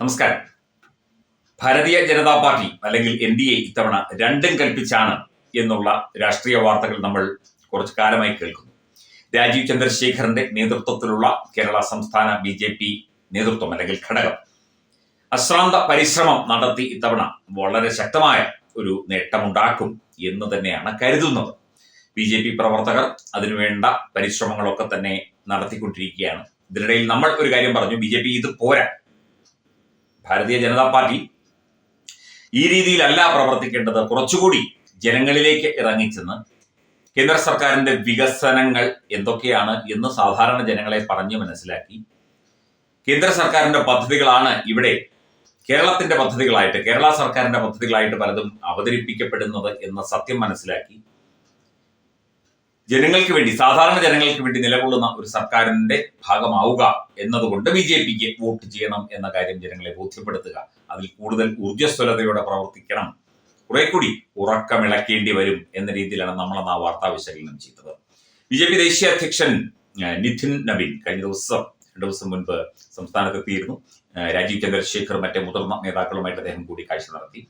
നമസ്കാരം. ഭാരതീയ ജനതാ പാർട്ടി അല്ലെങ്കിൽ N D A ഇത്തവണ രണ്ടും കൽപ്പിച്ചാണ് എന്നുള്ള രാഷ്ട്രീയ വാർത്തകൾ നമ്മൾ കുറച്ചു കാലമായി കേൾക്കുന്നു. രാജീവ് ചന്ദ്രശേഖറിന്റെ നേതൃത്വത്തിലുള്ള കേരള സംസ്ഥാന ബി ജെ പി നേതൃത്വം അല്ലെങ്കിൽ ഘടകം അശ്രാന്ത പരിശ്രമം നടത്തി ഇത്തവണ വളരെ ശക്തമായ ഒരു നേട്ടമുണ്ടാക്കും എന്ന് തന്നെയാണ് കരുതുന്നത്. ബി ജെ പി പ്രവർത്തകർ അതിനുവേണ്ട പരിശ്രമങ്ങളൊക്കെ തന്നെ നടത്തിക്കൊണ്ടിരിക്കുകയാണ്. ഇതിനിടയിൽ നമ്മൾ ഒരു കാര്യം പറഞ്ഞു. ബി ജെ പി ഇത് പോരാ. ഭാരതീയ ജനതാ പാർട്ടി ഈ രീതിയിലല്ല പ്രവർത്തിക്കേണ്ടത്. കുറച്ചുകൂടി ജനങ്ങളിലേക്ക് ഇറങ്ങിച്ചെന്ന് കേന്ദ്ര സർക്കാരിന്റെ വികസനങ്ങൾ എന്തൊക്കെയാണ് എന്ന് സാധാരണ ജനങ്ങളെ പറഞ്ഞു മനസ്സിലാക്കി കേന്ദ്ര സർക്കാരിന്റെ പദ്ധതികളാണ് ഇവിടെ കേരളത്തിന്റെ പദ്ധതികളായിട്ട് കേരള സർക്കാരിന്റെ പദ്ധതികളായിട്ട് പലതും അവതരിപ്പിക്കപ്പെടുന്നത് എന്ന സത്യം മനസ്സിലാക്കി ജനങ്ങൾക്ക് വേണ്ടി സാധാരണ ജനങ്ങൾക്ക് വേണ്ടി നിലകൊള്ളുന്ന ഒരു സർക്കാരിന്റെ ഭാഗമാവുക എന്നതുകൊണ്ട് ബി ജെ പിക്ക് വോട്ട് ചെയ്യണം എന്ന കാര്യം ജനങ്ങളെ ബോധ്യപ്പെടുത്തുക. അതിൽ കൂടുതൽ ഊർജസ്വലതയോടെ പ്രവർത്തിക്കണം. കുറെ കൂടി ഉറക്കമിളക്കേണ്ടി വരും എന്ന രീതിയിലാണ് നമ്മൾ ആ വാർത്താ വിശകലനം ചെയ്തത്. ബി ജെ പി ദേശീയ അധ്യക്ഷൻ നിധിൻ നബീൻ കഴിഞ്ഞ ദിവസം രണ്ടു ദിവസം മുൻപ് സംസ്ഥാനത്തെത്തിയിരുന്നു. രാജീവ് ചന്ദ്രശേഖർ മറ്റ് മുതിർന്ന നേതാക്കളുമായിട്ട് അദ്ദേഹം കൂടിക്കാഴ്ച നടത്തി.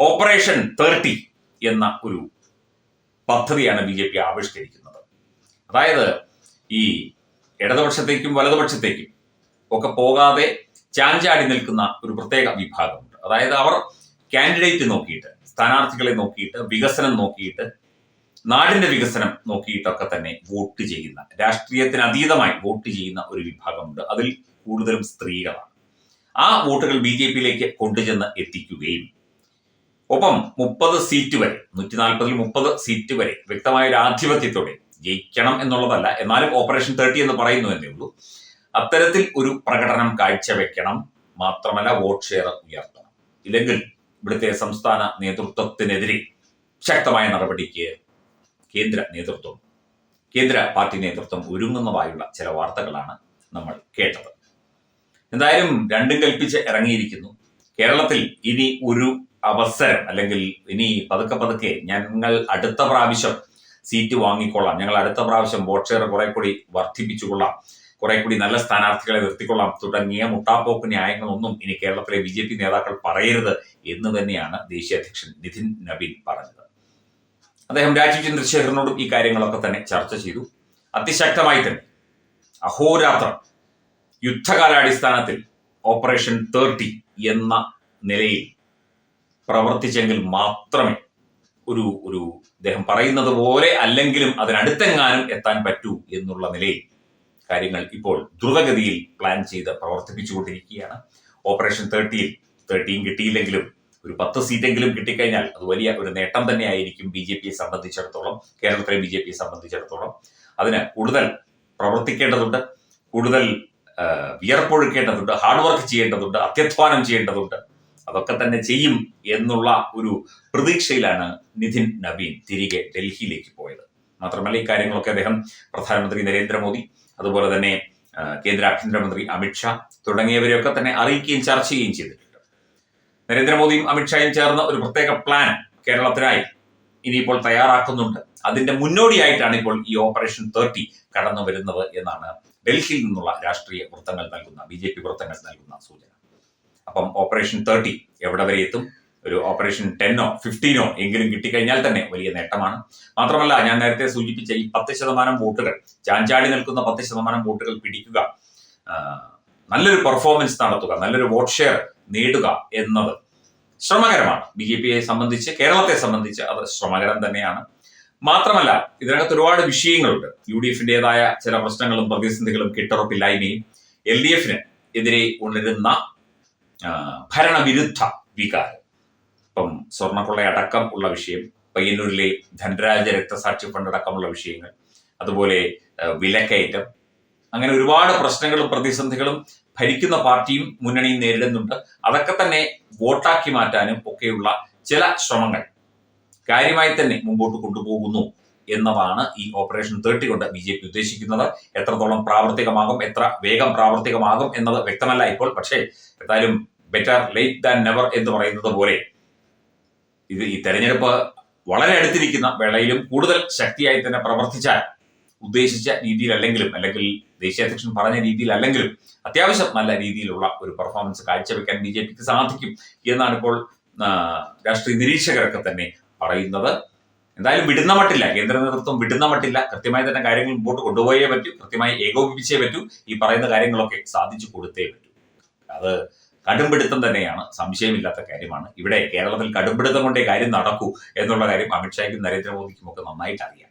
ഓപ്പറേഷൻ തേർട്ടി എന്ന ഒരു പദ്ധതിയാണ് ബി ജെ പി ആവിഷ്കരിക്കുന്നത്. അതായത് ഈ ഇടതുപക്ഷത്തേക്കും വലതുപക്ഷത്തേക്കും ഒക്കെ പോകാതെ ചാഞ്ചാടി നിൽക്കുന്ന ഒരു പ്രത്യേക വിഭാഗമുണ്ട്. അതായത് അവർ കാൻഡിഡേറ്റ് നോക്കിയിട്ട് സ്ഥാനാർത്ഥികളെ നോക്കിയിട്ട് വികസനം നോക്കിയിട്ട് നാടിന്റെ വികസനം നോക്കിയിട്ടൊക്കെ തന്നെ വോട്ട് ചെയ്യുന്ന രാഷ്ട്രീയത്തിന് അതീതമായി വോട്ട് ചെയ്യുന്ന ഒരു വിഭാഗമുണ്ട്. അതിൽ കൂടുതലും സ്ത്രീകളാണ്. ആ വോട്ടുകൾ ബി ജെ പിയിലേക്ക് കൊണ്ടുചെന്ന് എത്തിക്കുകയും ഒപ്പം മുപ്പത് സീറ്റ് വരെ നൂറ്റി നാൽപ്പതിൽ മുപ്പത് സീറ്റ് വരെ വ്യക്തമായ ഒരു ആധിപത്യത്തോടെ ജയിക്കണം എന്നുള്ളതല്ല. എന്നാലും ഓപ്പറേഷൻ തേർട്ടി എന്ന് പറയുന്നു എന്നേ ഉള്ളൂ. അത്തരത്തിൽ ഒരു പ്രകടനം കാഴ്ചവെക്കണം. മാത്രമല്ല വോട്ട് ഷെയർ ഉയർത്തണം. ഇല്ലെങ്കിൽ ഇവിടുത്തെ സംസ്ഥാന നേതൃത്വത്തിനെതിരെ ശക്തമായ നടപടിക്ക് കേന്ദ്ര നേതൃത്വം കേന്ദ്ര പാർട്ടി നേതൃത്വം ഒരുങ്ങുന്നതായുള്ള ചില വാർത്തകളാണ് നമ്മൾ കേട്ടത്. എന്തായാലും രണ്ടും കൽപ്പിച്ച് ഇറങ്ങിയിരിക്കുന്നു. കേരളത്തിൽ ഇനി ഒരു അവസരം അല്ലെങ്കിൽ ഇനി പതുക്കെ പതുക്കെ ഞങ്ങൾ അടുത്ത പ്രാവശ്യം സീറ്റ് വാങ്ങിക്കൊള്ളാം. ഞങ്ങൾ അടുത്ത പ്രാവശ്യം വോട്ട് ഷെയർ കുറെ കൂടി വർദ്ധിപ്പിച്ചുകൊള്ളാം. കുറെ കൂടി നല്ല സ്ഥാനാർത്ഥികളെ നിർത്തിക്കൊള്ളാം. തുടങ്ങിയ മുട്ടാപ്പോക്ക് ന്യായങ്ങളൊന്നും ഇനി കേരളത്തിലെ ബി ജെ പി നേതാക്കൾ പറയരുത് എന്ന് തന്നെയാണ് ദേശീയ അധ്യക്ഷൻ നിതിൻ നബീൻ പറഞ്ഞത്. അദ്ദേഹം രാജീവ് ചന്ദ്രശേഖരനോടും ഈ കാര്യങ്ങളൊക്കെ തന്നെ ചർച്ച ചെയ്തു. അതിശക്തമായി തന്നെ. അഹോരാത്രം. യുദ്ധകാലാടിസ്ഥാനത്തിൽ ഓപ്പറേഷൻ തേർട്ടി എന്ന നിലയിൽ പ്രവർത്തിച്ചെങ്കിൽ മാത്രമേ ഒരു ഒരു അദ്ദേഹം പറയുന്നത് പോലെ അല്ലെങ്കിലും അതിനടുത്തെങ്ങാനും എത്താൻ പറ്റൂ എന്നുള്ള നിലയിൽ കാര്യങ്ങൾ ഇപ്പോൾ ദ്രുതഗതിയിൽ പ്ലാൻ ചെയ്ത് പ്രവർത്തിപ്പിച്ചുകൊണ്ടിരിക്കുകയാണ്. ഓപ്പറേഷൻ തേർട്ടിയിൽ തേർട്ടിയും കിട്ടിയില്ലെങ്കിലും ഒരു പത്ത് സീറ്റെങ്കിലും കിട്ടിക്കഴിഞ്ഞാൽ അത് വലിയ ഒരു നേട്ടം തന്നെയായിരിക്കും ബി ജെ പിയെ സംബന്ധിച്ചിടത്തോളം കേരളത്തിലെ ബി ജെ പിയെ സംബന്ധിച്ചിടത്തോളം. അതിന് കൂടുതൽ പ്രവർത്തിക്കേണ്ടതുണ്ട് കൂടുതൽ വിയർപ്പൊഴുക്കേണ്ടതുണ്ട് ഹാർഡ് വർക്ക് ചെയ്യേണ്ടതുണ്ട് അത്യധ്വാനം ചെയ്യേണ്ടതുണ്ട്. അതൊക്കെ തന്നെ ചെയ്യും എന്നുള്ള ഒരു പ്രതീക്ഷയിലാണ് നിധിൻ നബീൻ തിരികെ ഡൽഹിയിലേക്ക് പോയത്. മാത്രമല്ല ഈ കാര്യങ്ങളൊക്കെ അദ്ദേഹം പ്രധാനമന്ത്രി നരേന്ദ്രമോദി അതുപോലെ തന്നെ കേന്ദ്ര ആഭ്യന്തരമന്ത്രി അമിത്ഷാ തുടങ്ങിയവരെയൊക്കെ തന്നെ അറിയിക്കുകയും ചർച്ച ചെയ്യുകയും ചെയ്തിട്ടുണ്ട്. നരേന്ദ്രമോദിയും അമിത്ഷായും ചേർന്ന ഒരു പ്രത്യേക പ്ലാൻ കേരളത്തിനായി ഇനിയിപ്പോൾ തയ്യാറാക്കുന്നുണ്ട്. അതിന്റെ മുന്നോടിയായിട്ടാണ് ഇപ്പോൾ ഈ ഓപ്പറേഷൻ തേർട്ടി കടന്നു വരുന്നത് എന്നാണ് ഡൽഹിയിൽ നിന്നുള്ള രാഷ്ട്രീയ വൃത്തങ്ങൾ നൽകുന്ന ബി വൃത്തങ്ങൾ നൽകുന്ന സൂചന. അപ്പം ഓപ്പറേഷൻ തേർട്ടി എവിടെ വരെ എത്തും? ഒരു ഓപ്പറേഷൻ ടെന്നോ ഫിഫ്റ്റീനോ എങ്കിലും കിട്ടിക്കഴിഞ്ഞാൽ തന്നെ വലിയ നേട്ടമാണ്. മാത്രമല്ല ഞാൻ നേരത്തെ സൂചിപ്പിച്ച ഈ പത്ത് ശതമാനം വോട്ടുകൾ ചാഞ്ചാടി നിൽക്കുന്ന പത്ത് ശതമാനം വോട്ടുകൾ പിടിക്കുക നല്ലൊരു പെർഫോമൻസ് നടത്തുക നല്ലൊരു വോട്ട് ഷെയർ നേടുക എന്നത് ശ്രമകരമാണ്. ബി ജെ പിയെ സംബന്ധിച്ച് കേരളത്തെ സംബന്ധിച്ച് അത് ശ്രമകരം തന്നെയാണ്. മാത്രമല്ല ഇതിനകത്ത് ഒരുപാട് വിഷയങ്ങളുണ്ട്. യു ഡി എഫിന്റേതായ ചില പ്രശ്നങ്ങളും പ്രതിസന്ധികളും കെട്ടുറപ്പില്ലായ്മയും എൽ ഡി എഫിന് എതിരെ ഉണരുന്ന ഭരണവിരുദ്ധ വികാരം. ഇപ്പം സ്വർണക്കൊള്ളയടക്കം ഉള്ള വിഷയം പയ്യന്നൂരിലെ ധനരാജ രക്തസാക്ഷി ഫണ്ട് അടക്കമുള്ള വിഷയങ്ങൾ അതുപോലെ വിലക്കയറ്റം. അങ്ങനെ ഒരുപാട് പ്രശ്നങ്ങളും പ്രതിസന്ധികളും ഭരിക്കുന്ന പാർട്ടിയും മുന്നണിയും നേരിടുന്നുണ്ട്. അതൊക്കെ തന്നെ വോട്ടാക്കി മാറ്റാനും ഒക്കെയുള്ള ചില ശ്രമങ്ങൾ കാര്യമായി തന്നെ മുമ്പോട്ട് കൊണ്ടുപോകുന്നു. എന്നതാണ് ഈ ഓപ്പറേഷൻ തേർട്ടി കൊണ്ട് ബി ജെ പി ഉദ്ദേശിക്കുന്നത്. എത്രത്തോളം പ്രാവർത്തികമാകും എത്ര വേഗം പ്രാവർത്തികമാകും എന്നത് വ്യക്തമല്ല ഇപ്പോൾ. പക്ഷേ എന്തായാലും ബെറ്റർ ലേറ്റ് ദാൻ നെവർ എന്ന് പറയുന്നത് പോലെ ഇത് ഈ തെരഞ്ഞെടുപ്പ് വളരെ അടുത്തിരിക്കുന്ന വേളയിലും കൂടുതൽ ശക്തിയായി തന്നെ പ്രവർത്തിച്ചാൽ ഉദ്ദേശിച്ച രീതിയിലല്ലെങ്കിലും അല്ലെങ്കിൽ ദേശീയ അധ്യക്ഷൻ പറഞ്ഞ രീതിയിലല്ലെങ്കിലും അത്യാവശ്യം നല്ല രീതിയിലുള്ള ഒരു പെർഫോമൻസ് കാഴ്ചവെക്കാൻ ബി ജെ പിക്ക് സാധിക്കും എന്നാണ് ഇപ്പോൾ രാഷ്ട്രീയ നിരീക്ഷകരൊക്കെ തന്നെ പറയുന്നത്. എന്തായാലും വിടുന്ന മട്ടില്ല. കേന്ദ്ര നേതൃത്വം വിടുന്ന മട്ടില്ല. കൃത്യമായി തന്നെ കാര്യങ്ങൾ മുമ്പോട്ട് കൊണ്ടുപോയേ പറ്റൂ. കൃത്യമായി ഏകോപിപ്പിച്ചേ പറ്റൂ. ഈ പറയുന്ന കാര്യങ്ങളൊക്കെ സാധിച്ചു കൊടുത്തേ പറ്റൂ. അത് കടുംപിടുത്തം തന്നെയാണ്. സംശയമില്ലാത്ത കാര്യമാണ്. ഇവിടെ കേരളത്തിൽ കടുംപിടുത്തം കൊണ്ടേ കാര്യം നടക്കൂ എന്നുള്ള കാര്യം അമിത്ഷായ്ക്കും നരേന്ദ്രമോദിക്കും ഒക്കെ നന്നായിട്ട് അറിയാം